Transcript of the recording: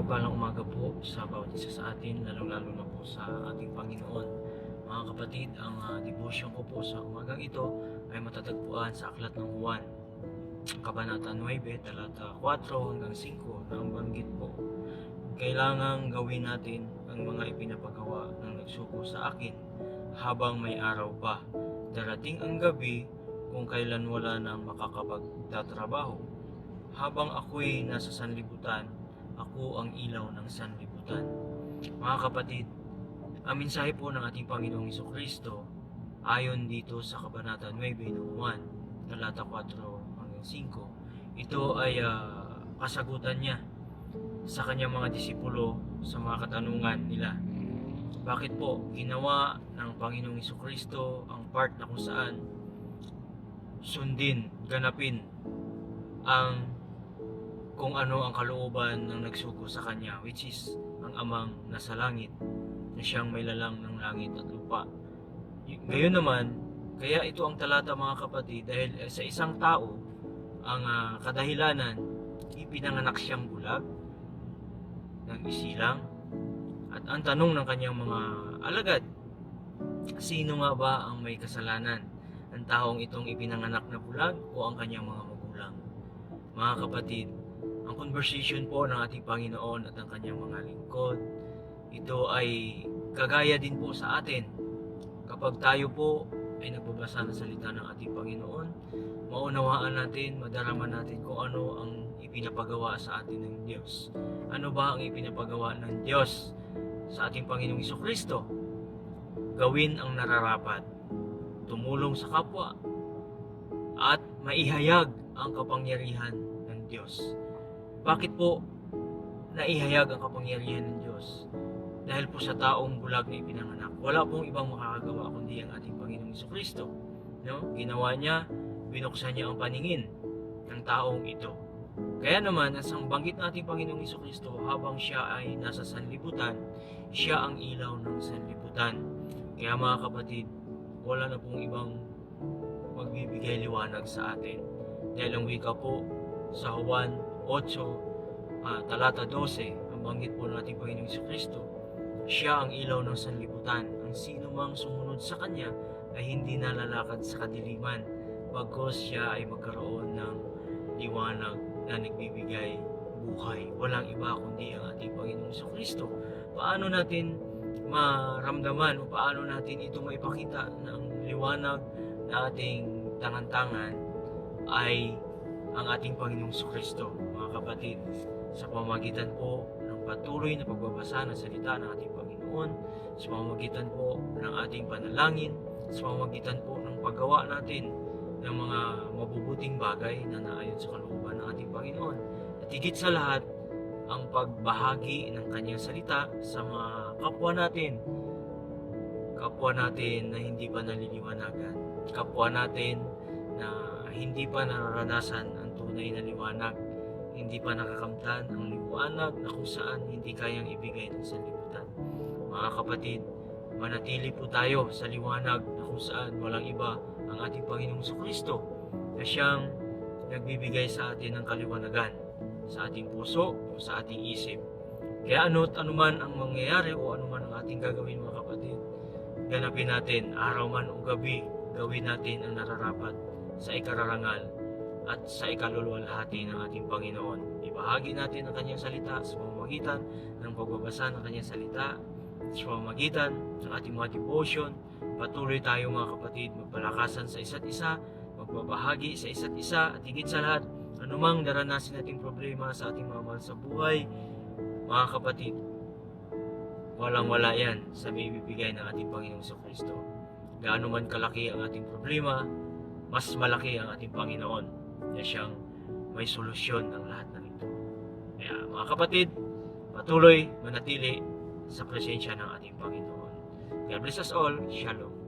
mapagpalang umaga po sa bawat isa sa atin, lalong-lalo na po sa ating Panginoon. Mga kapatid, ang uh, devotion ko po sa umagang ito ay matatagpuan sa Aklat ng Juan, Kabanata 9, talata 4 hanggang 5 na ang banggit po. Kailangang gawin natin ang mga ipinapagawa ng nagsuko sa akin habang may araw pa. Darating ang gabi kung kailan wala nang makakapagtatrabaho. Habang ako'y nasa sanlibutan, ako ang ilaw ng sanlibutan. Mga kapatid, ang mensahe po ng ating Panginoong Iso Kristo ayon dito sa Kabanata 9 ng 1, talata 4 hanggang 5. Ito ay ah, kasagutan niya sa kanyang mga disipulo sa mga katanungan nila. Bakit po ginawa ng Panginoong Iso Kristo ang part na kung saan sundin, ganapin ang kung ano ang kalooban ng nagsuko sa kanya which is ang amang nasa langit na siyang may lalang ng langit at lupa. Ngayon naman, kaya ito ang talata mga kapatid dahil eh, sa isang tao ang ah, kadahilanan ipinanganak siyang bulag ng isilang at ang tanong ng kanyang mga alagad sino nga ba ang may kasalanan ang taong itong ipinanganak na bulag o ang kanyang mga magulang mga kapatid conversation po ng ating Panginoon at ang kanyang mga lingkod ito ay kagaya din po sa atin kapag tayo po ay nagbabasa ng salita ng ating Panginoon maunawaan natin, madarama natin kung ano ang ipinapagawa sa atin ng Diyos. Ano ba ang ipinapagawa ng Diyos sa ating Panginoong Iso Kristo? Gawin ang nararapat, tumulong sa kapwa, at maihayag ang kapangyarihan ng Diyos. Bakit po naihayag ang kapangyarihan ng Diyos? Dahil po sa taong bulag na ipinanganak. Wala pong ibang makakagawa kundi ang ating Panginoong Iso Kristo. No? Ginawa niya binuksan niya ang paningin ng taong ito. Kaya naman, as ang banggit nating Panginoong Iso Kristo, habang siya ay nasa sanlibutan, siya ang ilaw ng sanlibutan. Kaya mga kapatid, wala na pong ibang magbibigay liwanag sa atin. Dahil ang wika po sa Juan 8, ah, talata 12, ang banggit po ng ating Panginoong Iso Kristo, siya ang ilaw ng sanlibutan. Ang sino mang sumunod sa Kanya ay hindi nalalakad sa kadiliman bagkos siya ay magkaroon ng liwanag na nagbibigay buhay. Walang iba kundi ang ating Panginoong Hesus Kristo. Paano natin maramdaman o paano natin ito maipakita ng liwanag na ating tangan-tangan ay ang ating Panginoong Kristo, mga kapatid, sa pamagitan po ng patuloy na pagbabasa ng salita ng ating Panginoon, sa pamamagitan po ng ating panalangin, sa pamamagitan po ng paggawa natin ng mga mabubuting bagay na naayon sa kalooban ng ating Panginoon. At higit sa lahat, ang pagbahagi ng kanyang salita sa mga kapwa natin. Kapwa natin na hindi pa naliliwanagan. Kapwa natin na hindi pa nararanasan ang tunay na liwanag. Hindi pa nakakamtan ang liwanag na kung saan hindi kayang ibigay ng sanlibutan. Mga kapatid, manatili po tayo sa liwanag na kung saan walang iba ang ating Panginoong Kristo na siyang nagbibigay sa atin ng kaliwanagan sa ating puso o sa ating isip. Kaya ano't anuman ang mangyayari o anuman ang ating gagawin mga kapatid, ganapin natin araw man o gabi, gawin natin ang nararapat sa ikararangal at sa ikaluluwalhati ng ating Panginoon. Ibahagi natin ang kanyang salita sa pamamagitan ng pagbabasa ng kanyang salita sa pamamagitan ng ating mga devotion, patuloy tayo mga kapatid magpalakasan sa isa't isa, magbabahagi sa isa't isa at higit sa lahat, anumang daranasin nating problema sa ating mga mahal sa buhay, mga kapatid, walang wala yan sa bibigay ng ating Panginoong sa Kristo. Gaano man kalaki ang ating problema, mas malaki ang ating Panginoon na siyang may solusyon ng lahat ng ito. Kaya mga kapatid, patuloy manatili sa presensya ng ating Panginoon. God bless us all. Shalom.